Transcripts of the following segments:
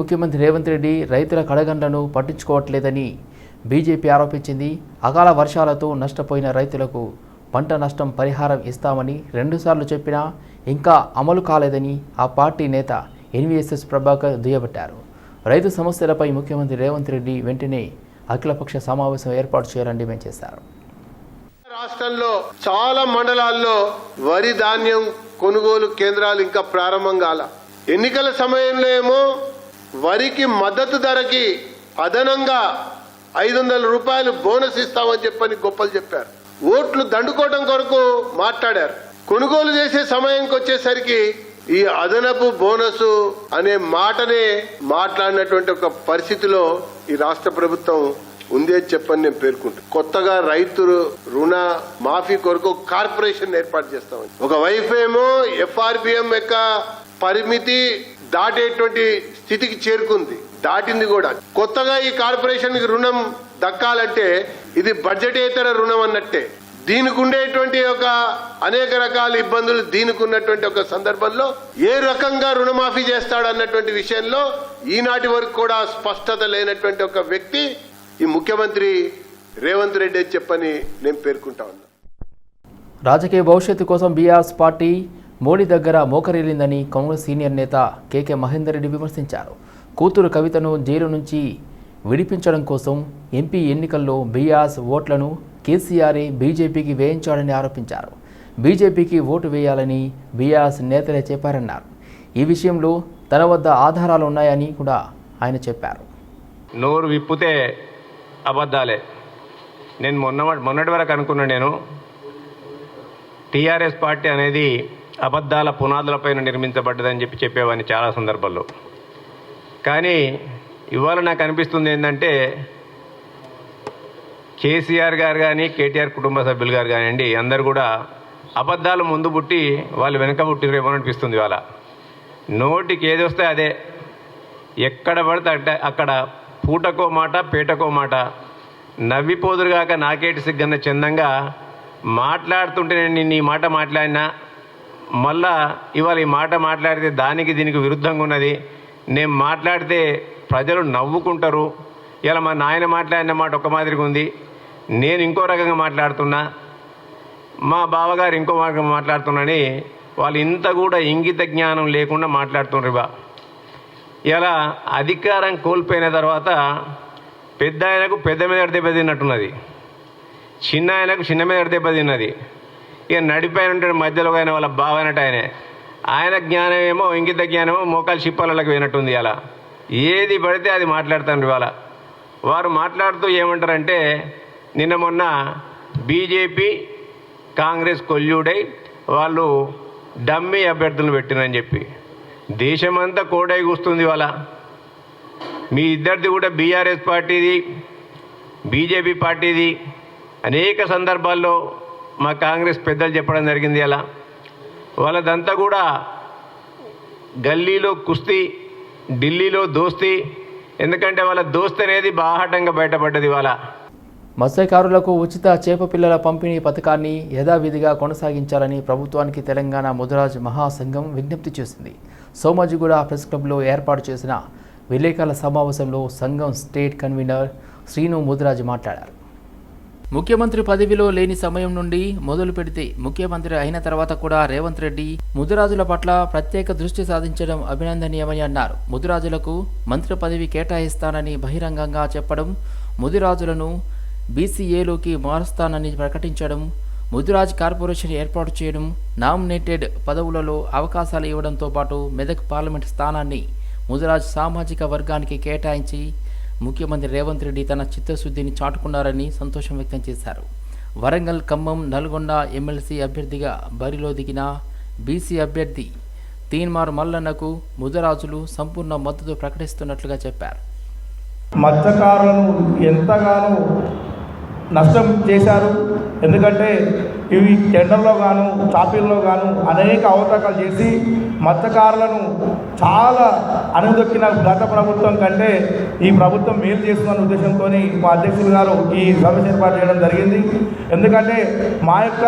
ముఖ్యమంత్రి రేవంత్ రెడ్డి రైతుల కడగండ్లను పట్టించుకోవట్లేదని బీజేపీ ఆరోపించింది. అకాల వర్షాలతో నష్టపోయిన రైతులకు పంట నష్టం పరిహారం ఇస్తామని రెండుసార్లు చెప్పినా ఇంకా అమలు కాలేదని ఆ పార్టీ నేత ఎన్వీఎస్ఎస్ ప్రభాకర్ దుయ్యబట్టారు. రైతు సమస్యలపై ముఖ్యమంత్రి రేవంత్ రెడ్డి వెంటనే అఖిలపక్ష సమావేశం ఏర్పాటు చేయాలని డిమాండ్ చేశారు. రాష్ట్రంలో చాలా మండలాల్లో వరి ధాన్యం కొనుగోలు కేంద్రాలు ఇంకా ప్రారంభం కాల. ఎన్నికల సమయంలో ఏమో వరికి మద్దతు ధరకి అదనంగా ఐదు వందల రూపాయలు బోనస్ ఇస్తామని చెప్పని గొప్పలు చెప్పారు. ఓట్లు దండుకోవడం కొరకు మాట్లాడారు. కొనుగోలు చేసే సమయంకి వచ్చేసరికి ఈ అదనపు బోనస్ అనే మాటనే మాట్లాడినటువంటి ఒక పరిస్థితిలో ఈ రాష్ట్ర ప్రభుత్వం ఉంది అని చెప్పని నేను పేర్కొంటాను కొత్తగా రైతు రుణ మాఫీ కొరకు కార్పొరేషన్ ఏర్పాటు చేస్తామని. ఒక వైపు ఏమో ఎఫ్ఆర్బిఎం యొక్క పరిమితి దాటేటువంటి స్థితికి చేరుకుంది. దాటింది కూడా. కొత్తగా ఈ కార్పొరేషన్ రుణం దక్కాలంటే ఇది బడ్జెటేతర రుణం అన్నట్టే. దీనికి ఉండేటువంటి ఒక అనేక రకాల ఇబ్బందులు దీనికి ఉన్నటువంటి ఒక సందర్భంలో ఏ రకంగా రుణమాఫీ చేస్తాడు అన్నటువంటి విషయంలో ఈనాటి వరకు కూడా స్పష్టత లేనటువంటి ఒక వ్యక్తి ఈ ముఖ్యమంత్రి రేవంత్ రెడ్డి చెప్పని నేను పేర్కొంటా ఉన్నా. రాజకీయ భవిష్యత్తు కోసం బీఆర్ఎస్ పార్టీ మోడీ దగ్గర మోకరిల్లిందని కాంగ్రెస్ సీనియర్ నేత కేకే మహేందర్ రెడ్డి విమర్శించారు. కూతురు కవితను జైలు నుంచి విడిపించడం కోసం ఎంపీ ఎన్నికల్లో బీఆర్స్ ఓట్లను కేసీఆరే బీజేపీకి వేయించాడని ఆరోపించారు. బీజేపీకి ఓటు వేయాలని బీఆర్ఎస్ నేతలే చెప్పారన్నారు. ఈ విషయంలో తన వద్ద ఆధారాలు ఉన్నాయని కూడా ఆయన చెప్పారు. నోరు విప్పితే అబద్ధాలే. నేను మొన్న మొన్నటి వరకు అనుకున్నా నేను టీఆర్ఎస్ పార్టీ అనేది అబద్ధాల పునాదులపైన నిర్మించబడ్డదని చెప్పి చెప్పేవాడిని చాలా సందర్భాల్లో. కానీ ఇవాళ నాకు అనిపిస్తుంది ఏంటంటే కేసీఆర్ గారు కానీ కేటీఆర్ కుటుంబ సభ్యులు గారు కానివ్వండి అందరు కూడా అబద్ధాలు ముందు పుట్టి వాళ్ళు వెనక పుట్టిరేమో అనిపిస్తుంది ఇవాళ. నోటికి ఏది వస్తే అదే. ఎక్కడ పడితే అంటే అక్కడ పూటకో మాట పేటకో మాట. నవ్విపోదురుగాక నాకేటి సిగ్గన్న చందంగా మాట్లాడుతుంటే నేను నీ మాట మాట్లాడినా మళ్ళా ఇవాళ ఈ మాట మాట్లాడితే దానికి దీనికి విరుద్ధంగా ఉన్నది. నేను మాట్లాడితే ప్రజలు నవ్వుకుంటారు. ఇలా మా నాయన మాట్లాడిన మాట ఒక మాదిరిగా ఉంది. నేను ఇంకో రకంగా మాట్లాడుతున్నా. మా బావగారు ఇంకో మార్గం మాట్లాడుతున్నాని వాళ్ళు ఇంత కూడా ఇంగిత జ్ఞానం లేకుండా మాట్లాడుతున్నారు బా ఇలా అధికారం కోల్పోయిన తర్వాత పెద్ద ఆయనకు పెద్ద మీద దెబ్బ తిన్నట్టున్నది చిన్న ఆయనకు చిన్న మీద దెబ్బ తిన్నది ఇక నడిపోయిన ఉంటాడు మధ్యలో ఆయన వాళ్ళ బావనట ఆయనే. ఆయన జ్ఞానం ఏమో ఇంగిత జ్ఞానమో మోకాలు చిప్పాలకి పోయినట్టుంది అలా ఏది పడితే అది మాట్లాడుతాను ఇవాళ. వారు మాట్లాడుతూ ఏమంటారంటే నిన్న మొన్న బీజేపీ కాంగ్రెస్ కొల్యూడై వాళ్ళు డమ్మీ అభ్యర్థులను పెట్టినని చెప్పి. దేశమంతా కోడై కూస్తుంది ఇవాళ. మీ ఇద్దరిది కూడా బీఆర్ఎస్ పార్టీది బీజేపీ పార్టీది. అనేక సందర్భాల్లో మా కాంగ్రెస్ పెద్దలు చెప్పడం జరిగింది అలా వాళ్ళదంతా కూడా గల్లీలో కుస్తీ ఢిల్లీలో దోస్తీ ఎందుకంటే వాళ్ళ దోస్తీ అనేది బాహాటంగా బయటపడ్డది ఇవాళ. మత్స్యకారులకు ఉచిత చేప పిల్లల పంపిణీ పథకాన్ని యథావిధిగా కొనసాగించాలని ప్రభుత్వానికి తెలంగాణ ముదిరాజ్ మహాసంఘం విజ్ఞప్తి చేసింది. సోమాజిగూడ ప్రెస్ క్లబ్లో ఏర్పాటు చేసిన విలేకరుల సమావేశంలో సంఘం స్టేట్ కన్వీనర్ శ్రీను ముదిరాజ్ మాట్లాడారు. ముఖ్యమంత్రి పదవిలో లేని సమయం నుండి మొదలు పెడితే ముఖ్యమంత్రి అయిన తర్వాత కూడా రేవంత్ రెడ్డి ముదిరాజుల పట్ల ప్రత్యేక దృష్టి సాధించడం అభినందనీయమని అన్నారు. ముదిరాజులకు మంత్రి పదవి కేటాయిస్తానని బహిరంగంగా చెప్పడం ముదిరాజులను బీసీఏలోకి మారుస్తానని ప్రకటించడం ముదిరాజ్ కార్పొరేషన్ ఏర్పాటు చేయడం నామినేటెడ్ పదవులలో అవకాశాలు ఇవ్వడంతో పాటు మెదక్ పార్లమెంట్ స్థానాన్ని ముదిరాజ్ సామాజిక వర్గానికి కేటాయించి ముఖ్యమంత్రి రేవంత్ రెడ్డి తన చిత్తశుద్ధిని చాటుకున్నారని సంతోషం వ్యక్తం చేశారు. వరంగల్ ఖమ్మం నల్గొండ ఎమ్మెల్సీ అభ్యర్థిగా బరిలో దిగిన బీసీ అభ్యర్థి తీన్మార్ మల్లన్నకు ముదరాజులు సంపూర్ణ మద్దతు ప్రకటిస్తున్నట్లుగా చెప్పారు. మత్స్యకారులను ఎంతగానో నష్టం చేశారు. ఎందుకంటే ఇవి టెండర్లో గాను చాపీల్లో గాను అనేక అవతకాలు చేసి మత్స్యకారులను చాలా అనుదొక్కిన గత ప్రభుత్వం కంటే ఈ ప్రభుత్వం మేలు చేస్తుందన్న ఉద్దేశంతో మా అధ్యక్షులు గారు ఈ సభ ఏర్పాటు చేయడం జరిగింది. ఎందుకంటే మా యొక్క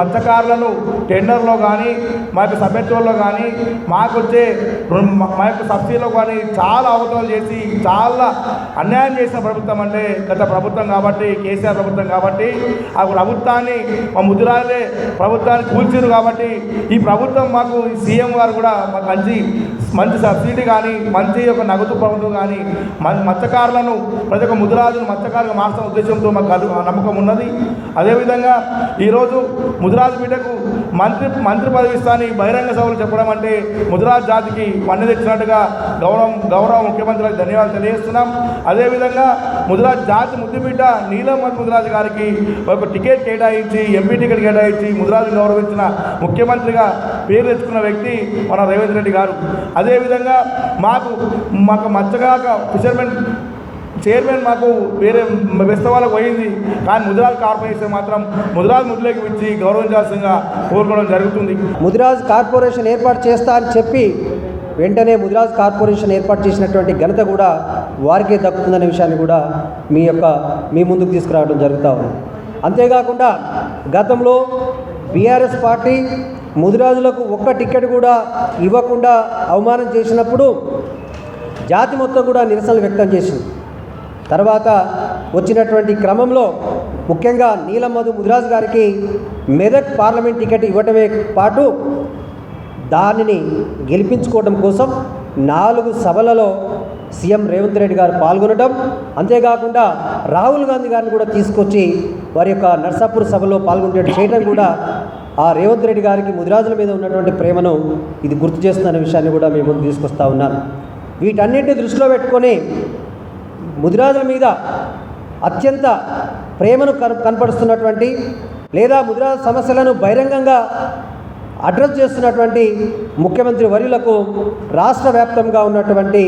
మత్స్యకారులను టెండర్లో కానీ మా యొక్క సభ్యత్వంలో కానీ మాకు వచ్చే మా మా యొక్క సబ్సిడీలో కానీ చాలా అవతలు చేసి చాలా అన్యాయం చేసిన ప్రభుత్వం అంటే గత ప్రభుత్వం కాబట్టి కేసీఆర్ ప్రభుత్వం కాబట్టి ఆ ప్రభుత్వాన్ని మా ముద్దురాలే ప్రభుత్వాన్ని కూల్చారు కాబట్టి ఈ ప్రభుత్వం మాకు ఈ సీఎం గారు కూడా మాకు మంచి మంచి సబ్సిడీ కానీ మంచి ఒక నగదు ప్రభుత్వం కానీ మత్స్యకారులను ప్రతి ఒక్క ముదిరాజును మత్స్యకారుగా మార్చిన ఉద్దేశంతో మాకు కలు- నమ్మకం ఉన్నది. అదేవిధంగా ఈరోజు ముదిరాజు బిడ్డకు మంత్రి మంత్రి పదవి ఇస్తాని బహిరంగ సభలు చెప్పడం అంటే ముదిరాజు జాతికి వన్నె తెచ్చినట్టుగా గౌరవం గౌరవ ముఖ్యమంత్రి ధన్యవాదాలు తెలియజేస్తున్నాం. అదేవిధంగా ముదిరాజు జాతి ముద్దుబిడ్డ నీలమతి ముదిరాజు గారికి ఒక టికెట్ కేటాయించి ఎంపీ టికెట్ కేటాయించి ముదిరాజు గౌరవించిన ముఖ్యమంత్రిగా పేరు తెచ్చుకున్న వ్యక్తి మన రేవంత్ రెడ్డి గారు. అదేవిధంగా మాకు మాకు మచ్చగాక ఫిషర్మెన్ చైర్మన్ మాకు వేరే వాళ్ళకి పోయింది. కానీ ముదిరాజ్ కార్పొరేషన్ మాత్రం ముదిరాజ్ ముద్దులోకి ఇచ్చి గౌరవించాల్సిందిగా కోరుకోవడం జరుగుతుంది. ముదిరాజ్ కార్పొరేషన్ ఏర్పాటు చేస్తా అని చెప్పి వెంటనే ముదిరాజ్ కార్పొరేషన్ ఏర్పాటు చేసినటువంటి ఘనత కూడా వారికే దక్కుతుందనే విషయాన్ని కూడా మీ యొక్క మీ ముందుకు తీసుకురావడం జరుగుతూ ఉంది. అంతేకాకుండా గతంలో బీఆర్ఎస్ పార్టీ ముదిరాజులకు ఒక్క టికెట్ కూడా ఇవ్వకుండా అవమానం చేసినప్పుడు జాతి మొత్తం కూడా నిరసనలు వ్యక్తం చేసింది. తర్వాత వచ్చినటువంటి క్రమంలో ముఖ్యంగా నీలమ్మధు ముదిరాజు గారికి మెదక్ పార్లమెంట్ టికెట్ ఇవ్వటమే పాటు దానిని గెలిపించుకోవడం కోసం నాలుగు సభలలో సీఎం రేవంత్ రెడ్డి గారు పాల్గొనడం అంతేకాకుండా రాహుల్ గాంధీ గారిని కూడా తీసుకొచ్చి వారి యొక్క నర్సాపూర్ సభలో పాల్గొనేటట్టు చేయడం కూడా ఆ రేవంత్ రెడ్డి గారికి ముదిరాజుల మీద ఉన్నటువంటి ప్రేమను ఇది గుర్తు చేస్తున్న విషయాన్ని కూడా మేము ముందు తీసుకొస్తా ఉన్నాను వీటన్నిటిని దృష్టిలో పెట్టుకొని ముదిరాజుల మీద అత్యంత ప్రేమను కన కనపరుస్తున్నటువంటి లేదా ముదిరాజు సమస్యలను బహిరంగంగా అడ్రస్ చేస్తున్నటువంటి ముఖ్యమంత్రి వర్యులకు రాష్ట్ర వ్యాప్తంగా ఉన్నటువంటి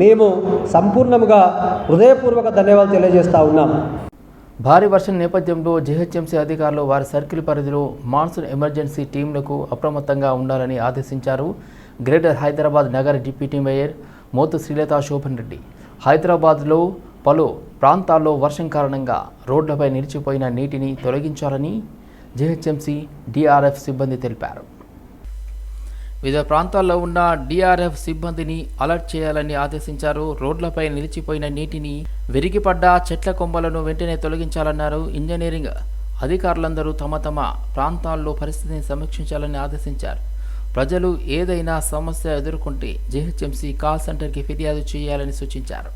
మేము సంపూర్ణంగా హృదయపూర్వక ధన్యవాదాలు తెలియజేస్తూ ఉన్నాం. భారీ వర్షం నేపథ్యంలో జీహెచ్ఎంసీ అధికారులు వారి సర్కిల్ పరిధిలో మాన్సూన్ ఎమర్జెన్సీ టీంలకు అప్రమత్తంగా ఉండాలని ఆదేశించారు. గ్రేటర్ హైదరాబాద్ నగర డిప్యూటీ మేయర్ మోతు శ్రీలత శోభన్ రెడ్డి. హైదరాబాద్లో పలు ప్రాంతాల్లో వర్షం కారణంగా రోడ్లపై నిలిచిపోయిన నీటిని తొలగించాలని జీహెచ్ఎంసీ డిఆర్ఎఫ్ సిబ్బంది తెలిపారు. వివిధ ప్రాంతాల్లో ఉన్న డిఆర్ఎఫ్ సిబ్బందిని అలర్ట్ చేయాలని ఆదేశించారు. రోడ్లపై నిలిచిపోయిన నీటిని విరిగిపడ్డ చెట్ల కొమ్మలను వెంటనే తొలగించాలన్నారు ఇంజనీరింగ్ అధికారులందరూ తమ తమ ప్రాంతాల్లో పరిస్థితిని సమీక్షించాలని ఆదేశించారు. ప్రజలు ఏదైనా సమస్య ఎదుర్కొంటే జీహెచ్ఎంసీ కాల్ సెంటర్కి ఫిర్యాదు చేయాలని సూచించారు.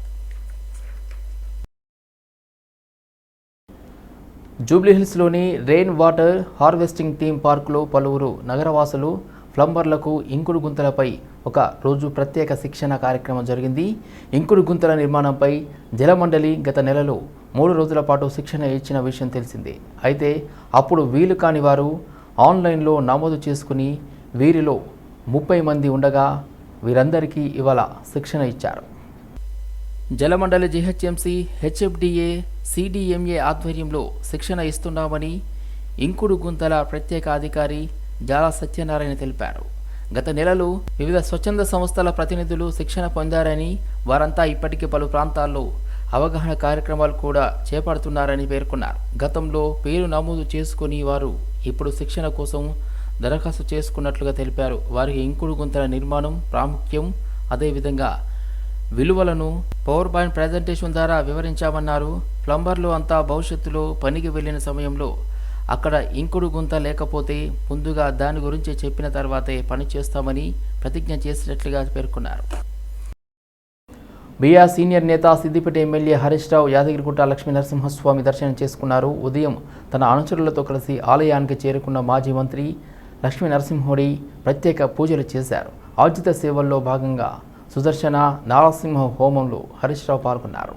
జూబ్లీహిల్స్లోని రెయిన్ వాటర్ హార్వెస్టింగ్ థీమ్ పార్కులో పలువురు నగరవాసులు ప్లంబర్లకు ఇంకుడు గుంతలపై ఒక రోజు ప్రత్యేక శిక్షణ కార్యక్రమం జరిగింది. ఇంకుడు గుంతల నిర్మాణంపై జలమండలి గత నెలలో మూడు రోజుల పాటు శిక్షణ ఇచ్చిన విషయం తెలిసిందే. అయితే అప్పుడు వీలు కాని వారు ఆన్లైన్లో నమోదు చేసుకుని వీరిలో ముప్పై మంది ఉండగా వీరందరికీ ఇవాళ శిక్షణ ఇచ్చారు. జలమండలి జీహెచ్ఎంసీ హెచ్ఎఫ్డిఏ సిడిఎంఏ ఆధ్వర్యంలో శిక్షణ ఇస్తున్నామని ఇంకుడు గుంతల ప్రత్యేక అధికారి జాలా సత్యనారాయణ తెలిపారు. గత నెలలో వివిధ స్వచ్ఛంద సంస్థల ప్రతినిధులు శిక్షణ పొందారని వారంతా ఇప్పటికే పలు ప్రాంతాల్లో అవగాహన కార్యక్రమాలు కూడా చేపడుతున్నారని పేర్కొన్నారు. గతంలో పేరు నమోదు చేసుకుని వారు ఇప్పుడు శిక్షణ కోసం దరఖాస్తు చేసుకున్నట్లుగా తెలిపారు. వారికి ఇంకుడు గుంతల నిర్మాణం ప్రాముఖ్యం అదేవిధంగా విలువలను పవర్ పాయింట్ ప్రజెంటేషన్ ద్వారా వివరించామన్నారు. ప్లంబర్లు అంతా భవిష్యత్తులో పనికి వెళ్ళిన సమయంలో అక్కడ ఇంకుడు గుంత లేకపోతే ముందుగా దాని గురించి చెప్పిన తర్వాతే పని చేస్తామని ప్రతిజ్ఞ చేసినట్లుగా పేర్కొన్నారు. బీఆర్ సీనియర్ నేత సిద్దిపేట ఎమ్మెల్యే హరీష్ రావు యాదగిరిగుట్ట లక్ష్మీ నరసింహస్వామి దర్శనం చేసుకున్నారు. ఉదయం తన అనుచరులతో కలిసి ఆలయానికి చేరుకున్న మాజీ మంత్రి లక్ష్మీ నరసింహుడి ప్రత్యేక పూజలు చేశారు. ఆర్జిత సేవల్లో భాగంగా సుదర్శన నారసింహ హోమంలో హరీష్ రావు పాల్గొన్నారు.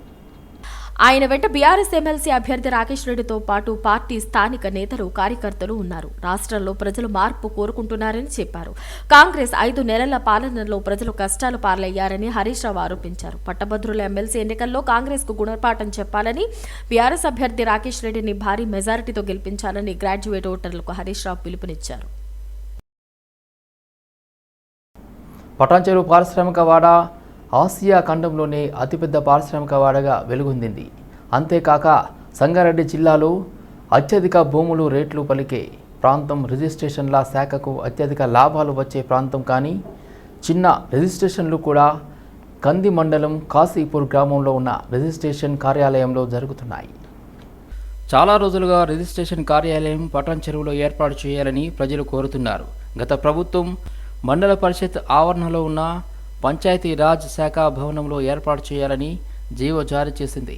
ఆయన వెంట బీఆర్ఎస్ ఎమ్మెల్సీ అభ్యర్థి రాకేష్ రెడ్డితో పాటు పార్టీ స్థానిక నేతలు కార్యకర్తలు ఉన్నారు. రాష్ట్రంలో ప్రజలు మార్పు కోరుకుంటున్నారని చెప్పారు. కాంగ్రెస్ ఐదు నెలల పాలనలో ప్రజలు కష్టాలు పాలయ్యారని హరీష్ రావు ఆరోపించారు. పట్టభద్రుల ఎమ్మెల్సీ ఎన్నికల్లో కాంగ్రెస్కు గుణపాఠం చెప్పాలని బీఆర్ఎస్ అభ్యర్థి రాకేష్ రెడ్డిని భారీ మెజారిటీతో గెలిపించాలని గ్రాడ్యుయేట్ ఓటర్లకు హరీష్ రావు పిలుపునిచ్చారు. పటాన్చెరు పారిశ్రామిక వాడ ఆసియా ఖండంలోనే అతిపెద్ద పారిశ్రామిక వాడగా వెలుగొందింది. అంతేకాక సంగారెడ్డి జిల్లాలో అత్యధిక భూములు రేట్లు పలికే ప్రాంతం రిజిస్ట్రేషన్ల శాఖకు అత్యధిక లాభాలు వచ్చే ప్రాంతం కానీ చిన్న రిజిస్ట్రేషన్లు కూడా కంది మండలం కాశీపూర్ గ్రామంలో ఉన్న రిజిస్ట్రేషన్ కార్యాలయంలో జరుగుతున్నాయి. చాలా రోజులుగా రిజిస్ట్రేషన్ కార్యాలయం పట్టణ చెరువులో ఏర్పాటు చేయాలని ప్రజలు కోరుతున్నారు. గత ప్రభుత్వం మండల పరిషత్ ఆవరణలో ఉన్న పంచాయతీ రాజ్ శాఖ భవనంలో ఏర్పాటు చేయాలని జీవో జారీ చేసింది.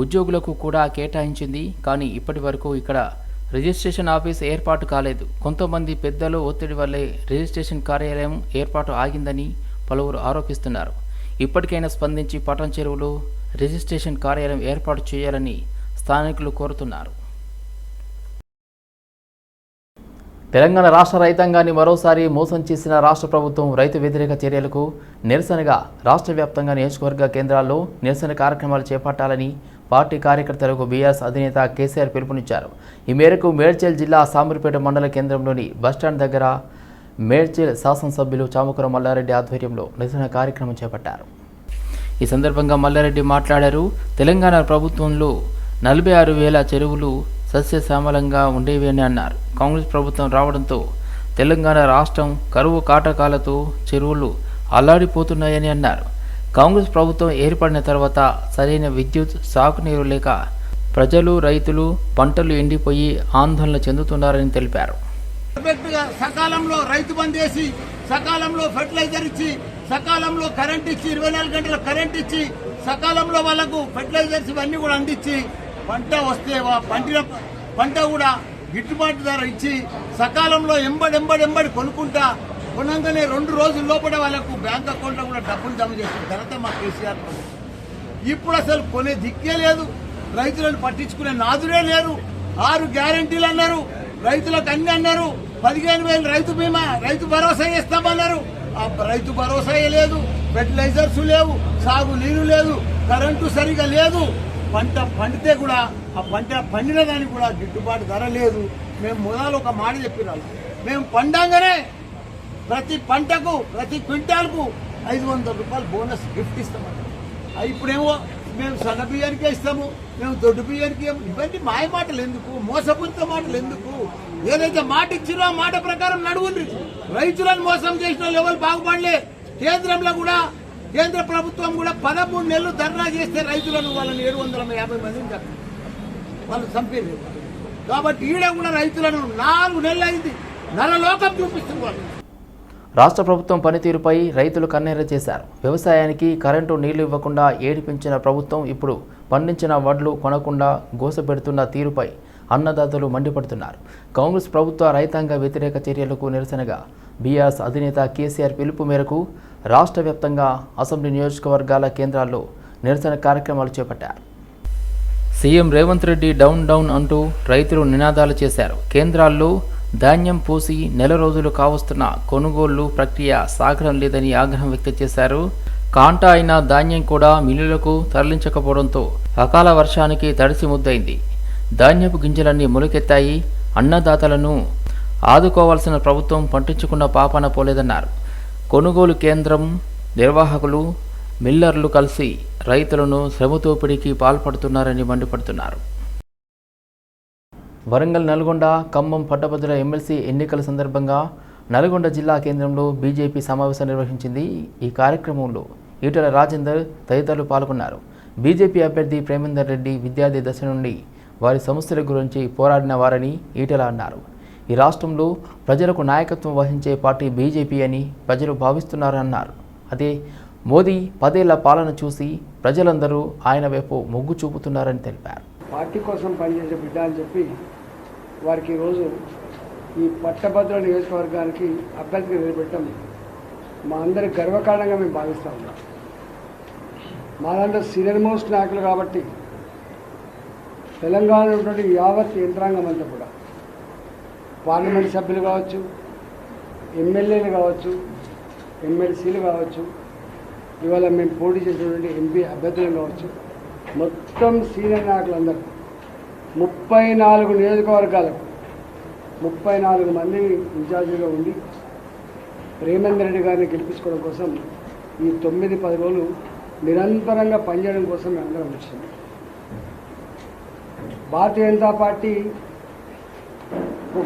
ఉద్యోగులకు కూడా కేటాయించింది కానీ ఇప్పటి వరకు ఇక్కడ రిజిస్ట్రేషన్ ఆఫీస్ ఏర్పాటు కాలేదు. కొంతమంది పెద్దలు ఒత్తిడి వల్లే రిజిస్ట్రేషన్ కార్యాలయం ఏర్పాటు ఆగిందని పలువురు ఆరోపిస్తున్నారు. ఇప్పటికైనా స్పందించి పటం చెరువులో రిజిస్ట్రేషన్ కార్యాలయం ఏర్పాటు చేయాలని స్థానికులు కోరుతున్నారు. తెలంగాణ రాష్ట్ర రైతాంగాన్ని మరోసారి మోసం చేసిన రాష్ట్ర ప్రభుత్వం రైతు వ్యతిరేక చర్యలకు నిరసనగా రాష్ట్ర వ్యాప్తంగా నియోజకవర్గ కేంద్రాల్లో నిరసన కార్యక్రమాలు చేపట్టాలని పార్టీ కార్యకర్తలకు బీఆర్ఎస్ అధినేత కేసీఆర్ పిలుపునిచ్చారు. ఈ మేరకు మేడ్చల్ జిల్లా సామర్పేట మండల కేంద్రంలోని బస్టాండ్ దగ్గర మేడ్చల్ శాసనసభ్యులు చాముకుర మల్లారెడ్డి ఆధ్వర్యంలో నిరసన కార్యక్రమం చేపట్టారు. ఈ సందర్భంగా మల్లారెడ్డి మాట్లాడారు. తెలంగాణ ప్రభుత్వంలో నలభై ఆరు వేల చెరువులు సస్యశ్యామలంగా ఉండేవి అని అన్నారు. కాంగ్రెస్ ప్రభుత్వం రావడంతో తెలంగాణ రాష్ట్రం కరువు కాటకాలతో చెరువులు అల్లాడిపోతున్నాయని అన్నారు. కాంగ్రెస్ ప్రభుత్వం ఏర్పడిన తర్వాత సరైన విద్యుత్ సాగునీరు లేక ప్రజలు రైతులు పంటలు ఎండిపోయి ఆందోళన చెందుతున్నారని తెలిపారు. సకాలంలో రైతు బంద్ చేసి సకాలంలో ఫెర్టిలైజర్ ఇచ్చి సకాలంలో కరెంట్ ఇచ్చి ఇరవై నాలుగు గంటల కరెంట్ ఇచ్చి సకాలంలో వాళ్ళకు ఫెర్టిలైజర్స్ ఇవన్నీ కూడా అందించి పంట వస్తే వా- పంట కూడా గిట్టుబాటు ధర ఇచ్చి సకాలంలో ఎంబడి ఎంబడి ఎంబడి కొనుక్కుంటా కొనంగానే రెండు రోజుల లోపల వాళ్ళకు బ్యాంక్ అకౌంట్లో కూడా డబ్బులు జమ చేసిన ఘనత మా కేసీఆర్ ఇప్పుడు అసలు కొనే దిక్కే లేదు. రైతులను పట్టించుకునే నాదుడే లేరు. ఆరు గ్యారంటీలు అన్నారు. రైతులకు అన్ని అన్నారు. పదిహేను వేలు రైతు బీమా రైతు భరోసా ఇస్తామన్నారు రైతు భరోసా లేదు. ఫెర్టిలైజర్స్ లేవు. సాగు నీరు లేదు. కరెంటు సరిగా లేదు. పంట పండితే కూడా ఆ పంట పండిన దానికి కూడా గిట్టుబాటు ధర లేదు. మేము మొదలు ఒక మాట చెప్పినాం. మేము పండంగానే ప్రతి పంటకు ప్రతి క్వింటాల్కు ఐదు వందల రూపాయలు బోనస్ గిఫ్ట్ ఇస్తామన్నారు ఇప్పుడేమో మేము సన్న బియ్యానికే ఇస్తాము మేము దొడ్డు బియ్యానికి ఇవన్నీ మాయ మాటలు ఎందుకు? మోసపూరిత మాటలు ఎందుకు? ఏదైతే మాట ఇచ్చిరో ఆ మాట ప్రకారం నడువుండ్రి. రైతులను మోసం చేసిన వాళ్ళు ఎవరు బాగుపడలే. కేంద్రంలో కూడా కేంద్ర ప్రభుత్వం కూడా పదమూడు నెలలు ధర్నా చేస్తే రైతులను వాళ్ళని ఏడు వందల యాభై మందిని చంపారు. వాళ్ళు చంపేది కాబట్టి ఈడ కూడా రైతులను నాలుగు నెలలు అయింది. నరలోకం చూపిస్తుంది వాళ్ళు. రాష్ట్ర ప్రభుత్వం పనితీరుపై రైతులు కన్నీర చేశారు. వ్యవసాయానికి కరెంటు నీళ్ళు ఇవ్వకుండా ఏడిపించిన ప్రభుత్వం ఇప్పుడు పండించిన వడ్లు కొనకుండా గోసపెడుతున్న తీరుపై అన్నదాతలు మండిపడుతున్నారు. కాంగ్రెస్ ప్రభుత్వ రైతాంగ వ్యతిరేక చర్యలకు నిరసనగా బీఆర్ఎస్ అధినేత కేసీఆర్ పిలుపు మేరకు రాష్ట్ర వ్యాప్తంగా అసెంబ్లీ నియోజకవర్గాల కేంద్రాల్లో నిరసన కార్యక్రమాలు చేపట్టారు. CM Revanth Reddy down down అంటూ రైతులు నినాదాలు చేశారు. కేంద్రాల్లో ధాన్యం పూసి నెల రోజులు కావస్తున్న కొనుగోళ్ళు ప్రక్రియ సాగడం లేదని ఆగ్రహం వ్యక్తం చేశారు. కాంటా అయిన ధాన్యం కూడా మిల్లులకు తరలించకపోవడంతో అకాల వర్షానికి తడిసి ముద్దయింది ధాన్యపు గింజలన్నీ మొలకెత్తాయి. అన్నదాతలను ఆదుకోవాల్సిన ప్రభుత్వం పట్టించుకున్న పాపన పోలేదన్నారు. కొనుగోలు కేంద్రం నిర్వాహకులు మిల్లర్లు కలిసి రైతులను శ్రమతోపిడికి పాల్పడుతున్నారని మండిపడుతున్నారు. వరంగల్ నల్గొండ ఖమ్మం పట్టభద్రుల ఎమ్మెల్సీ ఎన్నికల సందర్భంగా నల్గొండ జిల్లా కేంద్రంలో బీజేపీ సమావేశం నిర్వహించింది ఈ కార్యక్రమంలో ఈటల రాజేందర్ తదితరులు పాల్గొన్నారు. బీజేపీ అభ్యర్థి ప్రేమేందర్ రెడ్డి విద్యార్థి దశ నుండి వారి సమస్యల గురించి పోరాడిన వారని ఈటల అన్నారు. ఈ రాష్ట్రంలో ప్రజలకు నాయకత్వం వహించే పార్టీ బీజేపీ అని ప్రజలు భావిస్తున్నారన్నారు. అదే మోదీ పదేళ్ళ పాలన చూసి ప్రజలందరూ ఆయన వైపు మొగ్గు చూపుతున్నారని తెలిపారు. పార్టీ కోసం పనిచేసే బిడ్డ అని చెప్పి వారికి ఈరోజు ఈ పట్టభద్రుల నియోజకవర్గానికి అభ్యర్థిగా నిలబెట్టడం మా అందరి గర్వకారణంగా మేము భావిస్తా ఉన్నాం. మా దాంట్లో సీనియర్ మోస్ట్ నాయకులు కాబట్టి తెలంగాణలో ఉన్నటువంటి యావత్ యంత్రాంగం అంతా కూడా పార్లమెంట్ సభ్యులు కావచ్చు ఎమ్మెల్యేలు కావచ్చు ఎమ్మెల్సీలు కావచ్చు ఇవాళ మేము పోటీ చేసినటువంటి ఎంపీ అభ్యర్థులు కావచ్చు మొత్తం సీనియర్ నాయకులందరూ ముప్పై నాలుగు నియోజకవర్గాలకు ముప్పై నాలుగు మంది ఇన్ఛార్జిగా ఉండి ప్రేమేందర్ రెడ్డి గారిని గెలిపించుకోవడం కోసం ఈ తొమ్మిది పది రోజులు నిరంతరంగా పనిచేయడం కోసం మేము అందరం వచ్చింది భారతీయ జనతా పార్టీ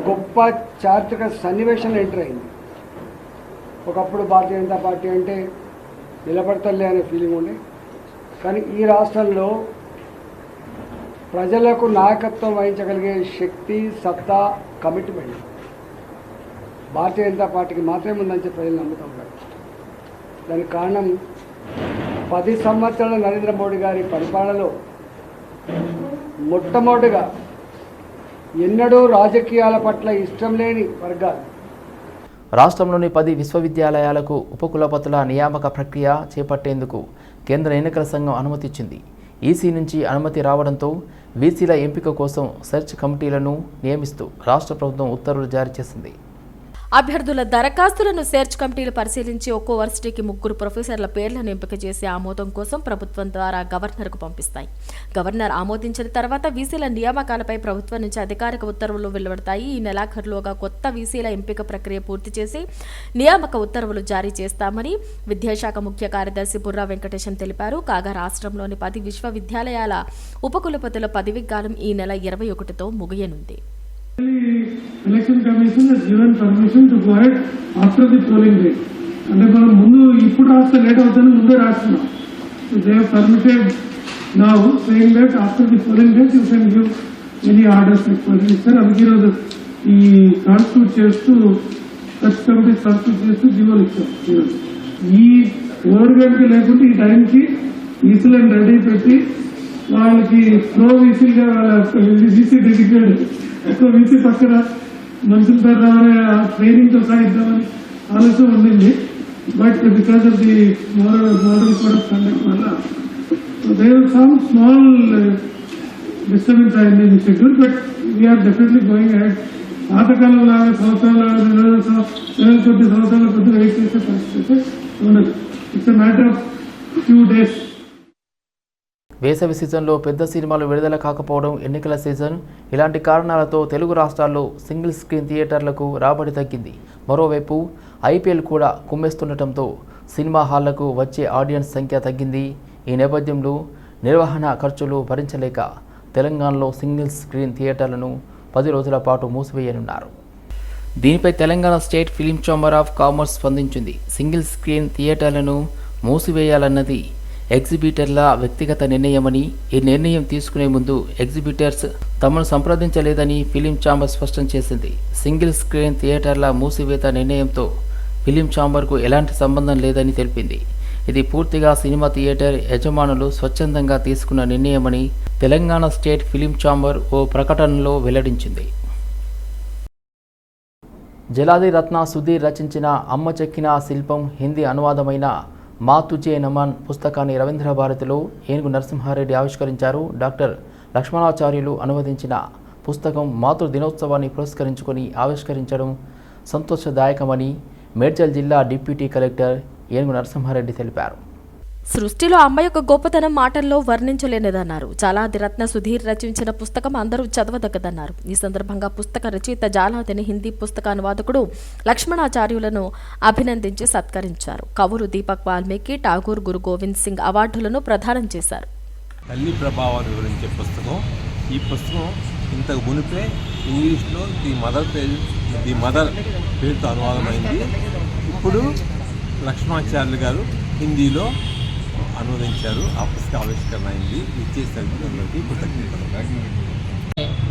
గొప్ప చారిత్రక సన్నివేశం ఎంటర్ అయింది. ఒకప్పుడు భారతీయ జనతా పార్టీ అంటే నిలబడతలే అనే ఫీలింగ్ ఉండే. కానీ ఈ రాష్ట్రంలో ప్రజలకు నాయకత్వం వహించగలిగే శక్తి సత్తా కమిట్మెంట్ భారతీయ జనతా పార్టీకి మాత్రమే ఉందని చెప్పి ప్రజలు నమ్ముతూ ఉన్నారు. దానికి కారణం పది సంవత్సరాల నరేంద్ర మోడీ గారి పరిపాలనలో మొట్టమొదటిగా ఎన్నడూ రాజకీయాల పట్ల ఇష్టం లేని వర్గాలు. రాష్ట్రంలోని పది విశ్వవిద్యాలయాలకు ఉపకులపతుల నియామక ప్రక్రియ చేపట్టేందుకు కేంద్ర ఎన్నికల సంఘం అనుమతిచ్చింది. ఈసీ నుంచి అనుమతి రావడంతో వీసీల ఎంపిక కోసం సెర్చ్ కమిటీలను నియమిస్తూ రాష్ట్ర ప్రభుత్వం ఉత్తర్వులు జారీ చేసింది. అభ్యర్థుల దరఖాస్తులను సెర్చ్ కమిటీలు పరిశీలించి ఒక్కో వర్సిటీకి ముగ్గురు ప్రొఫెసర్ల పేర్లను ఎంపిక చేసి ఆమోదం కోసం ప్రభుత్వం ద్వారా గవర్నర్కు పంపిస్తాయి. గవర్నర్ ఆమోదించిన తర్వాత వీసీల నియామకాలపై ప్రభుత్వం నుంచి అధికారిక ఉత్తర్వులు వెలువడతాయి. ఈ నెలాఖరులోగా కొత్త వీసీల ఎంపిక ప్రక్రియ పూర్తి చేసి నియామక ఉత్తర్వులు జారీ చేస్తామని విద్యాశాఖ ముఖ్య కార్యదర్శి బుర్రా వెంకటేశం తెలిపారు. కాగా రాష్ట్రంలోని పది విశ్వవిద్యాలయాల ఉపకులపతుల పదవీకాలం ఈ నెల ఇరవై ఒకటితో ముగియనుంది. Election commission given permission to go go after the polling day అంటే మనం ముందు ఇప్పుడు రాస్తే లేట్ అవుతుందని ముందే రాస్తున్నాం. They permitted now same date after the polling date you can give any orders required ఇస్తారు అందుకే ఈరోజు ఈ కాన్స్టిట్యూట్ చేస్తూ సచ్ కమిటీ కాన్స్టిట్యూట్ చేస్తూ జీవోలు ఇచ్చాం ఈరోజు. ఈ ఓడి గంట లేకుంటే ఈ టైంకి ఈసీలను రెడీ పెట్టి వాళ్ళకి ప్రో వీసీగా వీసీ డెడికేటెడ్ ఎక్కువ వీసీ పక్కన మనుషుల మనుషులతో రావడే ట్రైనింగ్తో సాగిద్దామని ఆలోచన ఉండింది. But because of the moral model code of conduct వల్ల దేర్ సమ్ స్మాల్ డిస్టర్బెన్స్ అయింది in schedule but we are definitely going ahead పాతకాలం లాగా సంవత్సరాల ఇరవై కొద్ది సంవత్సరాల కొద్దిగా వెయిట్ చేసే పరిస్థితి ఉండదు. It's a matter of few days వేసవి సీజన్లో పెద్ద సినిమాలు విడుదల కాకపోవడం ఎన్నికల సీజన్. ఇలాంటి కారణాలతో తెలుగు రాష్ట్రాల్లో సింగిల్ స్క్రీన్ థియేటర్లకు రాబడి తగ్గింది. మరోవైపు ఐపీఎల్ కూడా కుమ్మేస్తుండటంతో సినిమా హాళ్ళకు వచ్చే ఆడియన్స్ సంఖ్య తగ్గింది. ఈ నేపథ్యంలో నిర్వహణ ఖర్చులు భరించలేక తెలంగాణలో సింగిల్ స్క్రీన్ థియేటర్లను పది రోజుల పాటు మూసివేయనున్నారు. దీనిపై Telangana state film chamber of commerce స్పందించింది. సింగిల్ స్క్రీన్ థియేటర్లను మూసివేయాలన్నది ఎగ్జిబిటర్ల వ్యక్తిగత నిర్ణయమని ఈ నిర్ణయం తీసుకునే ముందు ఎగ్జిబిటర్స్ తమను సంప్రదించలేదని ఫిలిం ఛాంబర్ స్పష్టం చేసింది. సింగిల్ స్క్రీన్ థియేటర్ల మూసివేత నిర్ణయంతో ఫిలిం ఛాంబర్కు ఎలాంటి సంబంధం లేదని తెలిపింది. ఇది పూర్తిగా సినిమా థియేటర్ యజమానులు స్వచ్ఛందంగా తీసుకున్న నిర్ణయమని తెలంగాణ స్టేట్ ఫిలిం ఛాంబర్ ఓ ప్రకటనలో వెల్లడించింది. జలాది రత్న సుధీర్ రచించిన అమ్మ చెక్కిన శిల్పం హిందీ అనువాదమైన మా తుజే నమన్ పుస్తకాన్ని రవీంద్ర భారతిలో ఏనుగు నరసింహారెడ్డి ఆవిష్కరించారు. డాక్టర్ లక్ష్మణాచార్యులు అనువదించిన పుస్తకం మాతృ దినోత్సవాన్ని పురస్కరించుకొని ఆవిష్కరించడం సంతోషదాయకమని మేడ్చల్ జిల్లా డిప్యూటీ కలెక్టర్ ఏనుగు నరసింహారెడ్డి తెలిపారు. సృష్టిలో అమ్మ యొక్క గొప్పతనం మాటల్లో వర్ణించలేనిదన్నారు. చాలా రత్న సుధీర్ రచించిన పుస్తకం అందరూ చదవదగ్గదన్నారు. ఈ సందర్భంగా పుస్తక రచయిత జాలాదిని హిందీ పుస్తక అనువాదకుడు లక్ష్మణాచార్యులను అభినందించి సత్కరించారు. కవులు దీపక్ వాల్మీకి ఠాగూర్ గురు గోవింద్ సింగ్ అవార్డులను ప్రదానం చేశారు. తల్లి ప్రభావాలు వివరించే పుస్తకం. ఈ పుస్తకం ఇంతకు మునిపే ఇంగ్లీష్లో ది మదర్ పేరు ది మదర్ పేరుతో అనువాదమైంది. ఇప్పుడు లక్ష్మణాచార్యులు గారు హిందీలో అనువదించారు ఆ పుస్తక ఆవిష్కరణ అయింది ఇచ్చేసరికి అందరికీ కృతజ్ఞతలు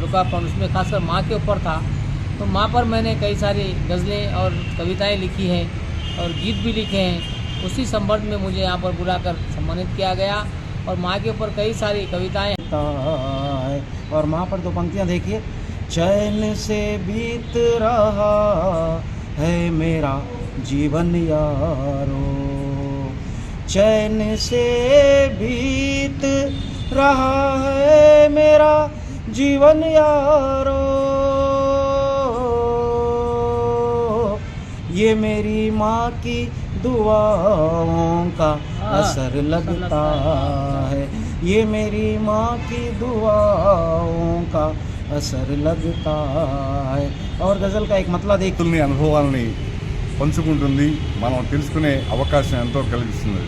रुकापन उसमें खासकर माँ के ऊपर था तो माँ पर मैंने कई सारी गज़लें और कविताएं लिखी हैं और गीत भी लिखे हैं उसी संबंध में मुझे यहाँ पर बुलाकर सम्मानित किया गया और माँ के ऊपर कई सारी कविताएं और वहाँ पर दो पंक्तियाँ देखिए चैन से बीत रहा है मेरा जीवन यारो चैन से भीत रहा है मेरा जीवन यारो। ये मेरी माँ की दुआओं का हाँ, असर लगता है। ये मेरी माँ की दुआओं का असर लगता है। और गज़ल का एक मतला देख। तुमने अनुभव नहीं। పంచుకుంటుంది. మనం తెలుసుకునే అవకాశం ఎంతో కలిగిస్తుంది.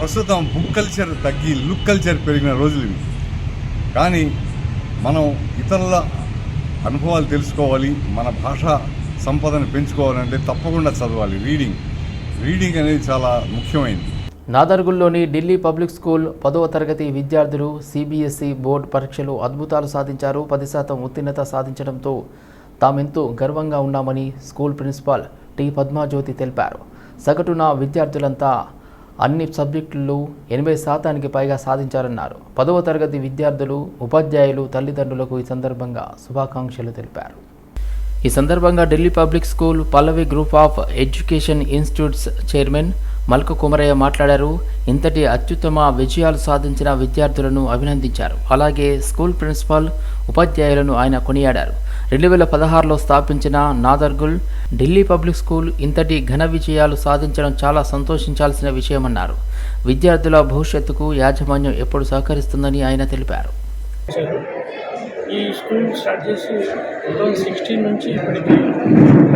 ప్రస్తుతం బుక్ కల్చర్ తగ్గి లుక్ కల్చర్ పెరిగిన రోజులు ఇవి. కానీ మనం ఇతరుల అనుభవాలు తెలుసుకోవాలి మన భాష సంపదను పెంచుకోవాలంటే తప్పకుండా చదవాలి. రీడింగ్ రీడింగ్ అనేది చాలా ముఖ్యమైనది. నాదర్గుల్లోని ఢిల్లీ పబ్లిక్ స్కూల్ పదవ తరగతి విద్యార్థులు సిబిఎస్ఈ బోర్డు పరీక్షలు అద్భుతాలు సాధించారు. పది శాతం ఉత్తీర్ణత సాధించడంతో తామెంతో గర్వంగా ఉన్నామని స్కూల్ ప్రిన్సిపాల్ టి పద్మాజ్యోతి తెలిపారు. సగటున విద్యార్థులంతా అన్ని సబ్జెక్టుల్లో ఎనభై శాతానికి పైగా సాధించారన్నారు. పదవ తరగతి విద్యార్థులు ఉపాధ్యాయులు తల్లిదండ్రులకు ఈ సందర్భంగా శుభాకాంక్షలు తెలిపారు. ఈ సందర్భంగా Delhi public school Pallavi group of education institutes chairman Malka Kumaraiah మాట్లాడారు. ఇంతటి అత్యుత్తమ విజయాలు సాధించిన విద్యార్థులను అభినందించారు. అలాగే స్కూల్ ప్రిన్సిపాల్ ఉపాధ్యాయులను ఆయన కొనియాడారు. రెండు వేల పదహారులో స్థాపించిన నాదర్గుల్ ఢిల్లీ పబ్లిక్ స్కూల్ ఇంతటి ఘన విజయాలు సాధించడం చాలా సంతోషించాల్సిన విషయమన్నారు. విద్యార్థుల భవిష్యత్తుకు యాజమాన్యం ఎప్పుడు సహకరిస్తుందని ఆయన తెలిపారు. ఈ స్కూల్ స్టార్ట్ చేసి టూ థౌజండ్ సిక్స్టీన్ నుంచి ఇప్పటికి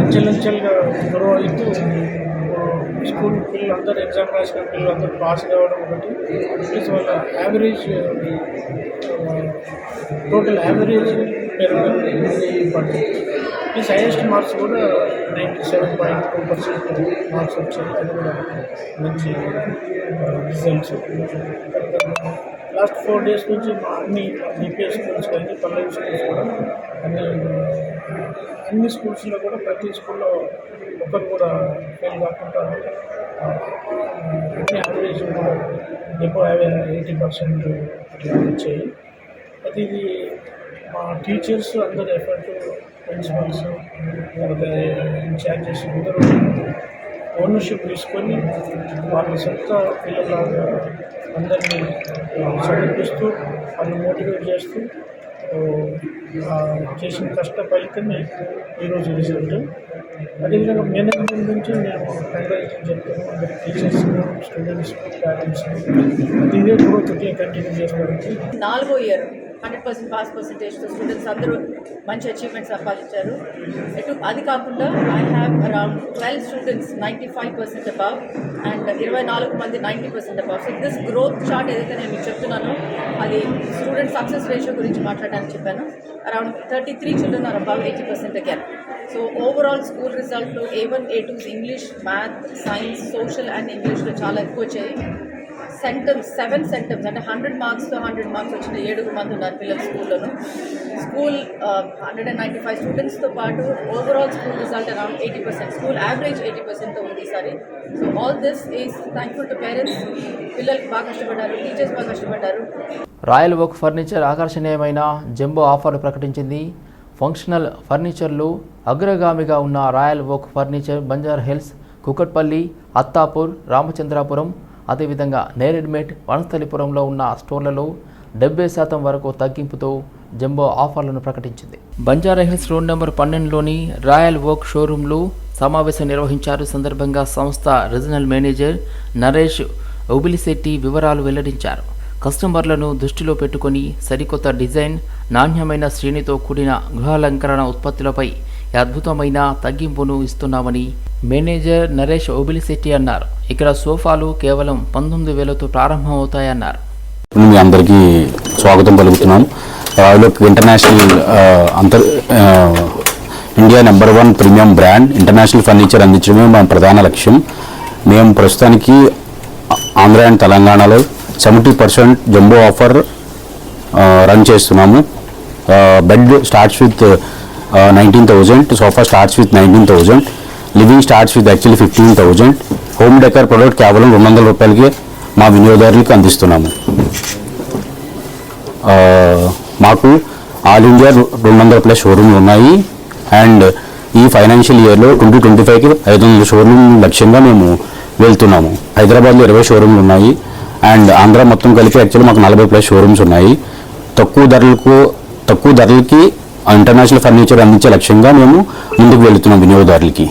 అంచెలంచెలుగా గ్రో అవుతూ స్కూల్ పిల్లలందరూ ఎగ్జామ్ రాసిన పిల్లలందరూ పాస్ కావడం ఒకటి. ప్లస్ వాళ్ళ యావరేజ్ టోటల్ యావరేజ్ పెరగడం పడుతుంది ప్లస్ హైయెస్ట్ మార్క్స్ కూడా ninety seven point two percent marks వచ్చాయి. అది కూడా మంచి రిజల్ట్స్ లాస్ట్ ఫోర్ డేస్ నుంచి మా అన్ని డిపిఎస్ స్కూల్స్ కానీ పల్లవి స్కూల్స్ కూడా అన్ని అన్ని స్కూల్స్లో కూడా ప్రతి స్కూల్లో ఒకరు కూడా ఫెయిల్ కాకుండా అన్ని యావరేజ్ కూడా ఎక్కువ ఎయిటీ పర్సెంట్ వచ్చాయి. అయితే ఇది మా టీచర్స్ అందరు ఎఫర్ట్ ప్రిన్సిపల్స్ ఇన్ఛార్జెస్ అందరూ ఓనర్షిప్ తీసుకొని వాళ్ళ సొంత పిల్లలాగా అందరినీ చదివిపిస్తూ వాళ్ళు మోటివేట్ చేస్తూ చేసిన కష్ట ఫలితమే ఈరోజు రిజల్ట్ అదేవిధంగా మేనేజ్మెంట్ నుంచి నేను కంగ్రాచులేషన్ చెప్తాను. అందరి టీచర్స్ స్టూడెంట్స్ పేరెంట్స్ ఇదే గ్రోత్ కంటిన్యూ చేసుకోవడానికి నాలుగో ఇయర్ హండ్రెడ్ పర్సెంట్ పాస్ పర్సంటేజ్తో స్టూడెంట్స్ అందరూ మంచి అచీవ్మెంట్ సంపాదించారు. ఎటు అది కాకుండా I have around twelve students ninety five percent above and ఇరవై నాలుగు మంది ninety percent above so this growth chart ఏదైతే నేను మీకు చెప్తున్నానో అది స్టూడెంట్ సక్సెస్ రేషియో గురించి మాట్లాడడానికి చెప్పాను. Around thirty three children are above eighty percent again so overall school రిజల్ట్లో A one A twos English math science social and ఇంగ్లీష్లో చాలా ఎక్కువ వచ్చాయి. సెంటమ్స్ సెవెన్ సెంటమ్స్ అంటే హండ్రెడ్ మార్క్స్తో హండ్రెడ్ మార్క్స్ వచ్చిన ఏడుగురు మంది ఉన్నారు పిల్లలు స్కూల్లోనూ. School hundred and ninety five స్టూడెంట్స్తో పాటు overall school result around eighty percent school average eighty పర్సెంట్తో ఉంది ఈసారి so all this is thankful to parents పిల్లలకి బాగా కష్టపడ్డారు టీచర్స్ బాగా కష్టపడ్డారు. రాయల్ వర్క్ ఫర్నిచర్ ఆకర్షణీయమైన జంబో ఆఫర్లు ప్రకటించింది. ఫంక్షనల్ ఫర్నిచర్లు అగ్రగామిగా ఉన్న royal work furniture Banjara Hills Kukatpally Attapur Ramachandrapuram అదేవిధంగా నేరెడ్మేట్ వనస్థలిపురంలో ఉన్న స్టోర్లలో డెబ్బై శాతం వరకు తగ్గింపుతో జంబో ఆఫర్లను ప్రకటించింది. బంజారా హిల్స్ రోడ్ నెంబర్ పన్నెండులోని రాయల్ వర్క్ షోరూంలో సమావేశం నిర్వహించారు. సందర్భంగా సంస్థ రీజనల్ మేనేజర్ నరేష్ ఉబిలిశెట్టి వివరాలు వెల్లడించారు. కస్టమర్లను దృష్టిలో పెట్టుకొని సరికొత్త డిజైన్ నాణ్యమైన శ్రేణితో కూడిన గృహాలంకరణ ఉత్పత్తులపై అద్భుతమైన తగ్గింపును ఇస్తున్నామని మేనేజర్ నరేష్ ఓబిలిశెట్టి అన్నారు. ఇక్కడ సోఫాలు కేవలం పంతొమ్మిది వేలతో ప్రారంభమవుతాయన్నారు. మీ అందరికీ స్వాగతం పలుకుతున్నాం రాయలోక్ ఇంటర్నేషనల్ అంతర్ India number one premium brand international furniture అందించడమే మా ప్రధాన లక్ష్యం. మేము ప్రస్తుతానికి ఆంధ్ర అండ్ తెలంగాణలో seventy percent jumbo offer run చేస్తున్నాము. Bed starts with nineteen thousand sofa starts with nineteen thousand. Living starts with actually fifteen thousand home decor product కేవలం రెండు వందల రూపాయలకి మా వినియోగదారులకు అందిస్తున్నాము. మాకు ఆల్ ఇండియా రెండు వందల ప్లస్ షోరూమ్లు ఉన్నాయి. అండ్ ఈ ఫైనాన్షియల్ ఇయర్లో ట్వంటీ ట్వంటీ ఫైవ్కి ఐదు వందల షోరూమ్ లక్ష్యంగా మేము వెళ్తున్నాము. హైదరాబాద్లో ఇరవై షోరూమ్లు ఉన్నాయి. అండ్ ఆంధ్ర మొత్తం కలిపి యాక్చువల్లీ మాకు నలభై ప్లస్ షోరూమ్స్ ఉన్నాయి. తక్కువ ధరలకు తక్కువ ధరలకి ఇంటర్నేషనల్ ఫర్నిచర్ అందించే లక్ష్యంగా మేము ముందుకు వెళుతున్నాం వినియోగదారులకి.